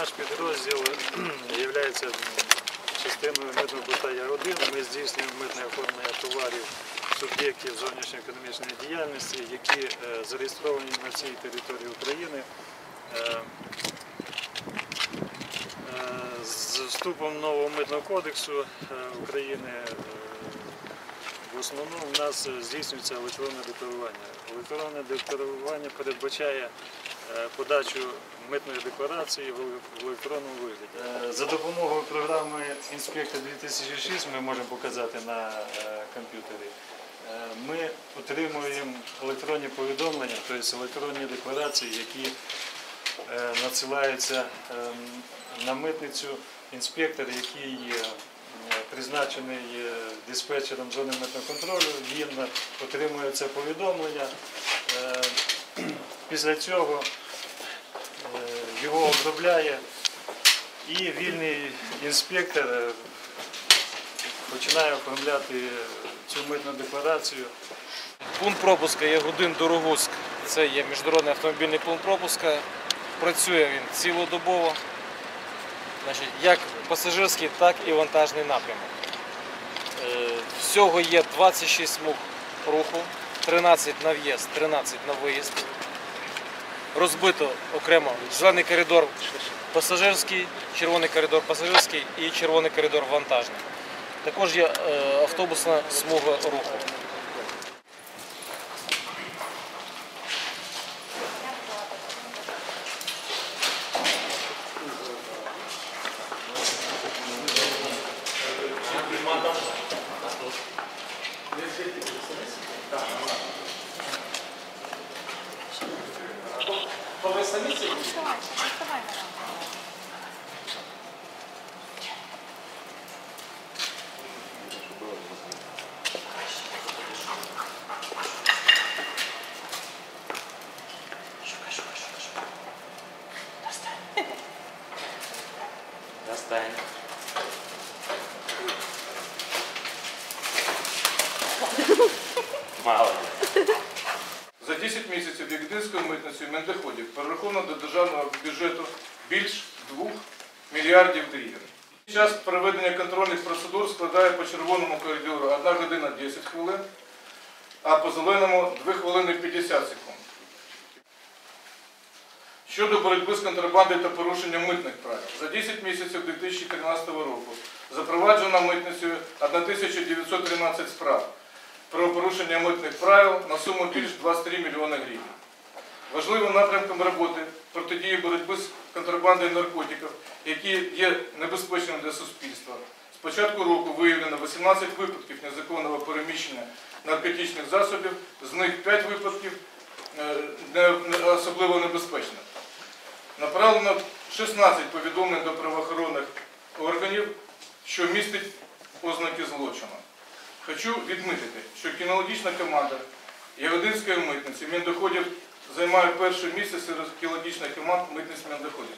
Наш підрозділ є частиною митного поста Я-1. Ми здійснюємо митне оформлення товарів суб'єктів зовнішньоекономічної діяльності, які е, зареєстровані на всій території України. Е, е, З вступом нового митного кодексу України в основному в нас здійснюється електронне декларування. Електронне декларування передбачає подачу митної декларації в електронному вигляді. Е, За допомогою програми Інспектор 2006 ми можемо показати на е, комп'ютері. е, Ми отримуємо електронні повідомлення, тобто електронні декларації, які е, надсилаються ем, на митницю інспектор, який е, призначений е, диспетчером зони митного контролю, він отримує це повідомлення. Після цього е, його обробляє і вільний інспектор е, починає оформляти цю митну декларацію. Пункт пропуска є один Дорогуськ. Це є міжнародний автомобільний пункт пропуска. Працює він цілодобово. Значить, як пасажирський, так і вантажний напрямок. Е, Всього є 26 смуг руху, 13 на в'їзд, 13 на виїзд. Розбито окремо зелений коридор пасажирський, червоний коридор пасажирський і червоний коридор вантажний. Також є е, автобусна смуга руху. То ви самі ці? Достань. Мало. За 10 місяців Ягодинською митницею Мендоходів перераховано до державного бюджету більш 2 мільярдів гривень. Час проведення контрольних процедур складає по червоному коридору 1 година 10 хвилин, а по зеленому 2 хвилини 50 секунд. Щодо боротьби з контрабандою та порушенням митних правил. За 10 місяців 2013 року запроваджено митницею 1913 справ про порушення митних правил на суму більш 23 мільйони гривень. Важливим напрямком роботи протидії боротьби з контрабандою наркотиків, які є небезпечними для суспільства. З початку року виявлено 18 випадків незаконного переміщення наркотичних засобів, з них 5 випадків е, особливо небезпечних. Направлено 16 повідомлень до правоохоронних органів, що містить ознаки злочину. Хочу відмітити, що кінологічна команда Ягодинської митниці Міндоходів займає перше місце серед кінологічних команд митниць Міндоходів.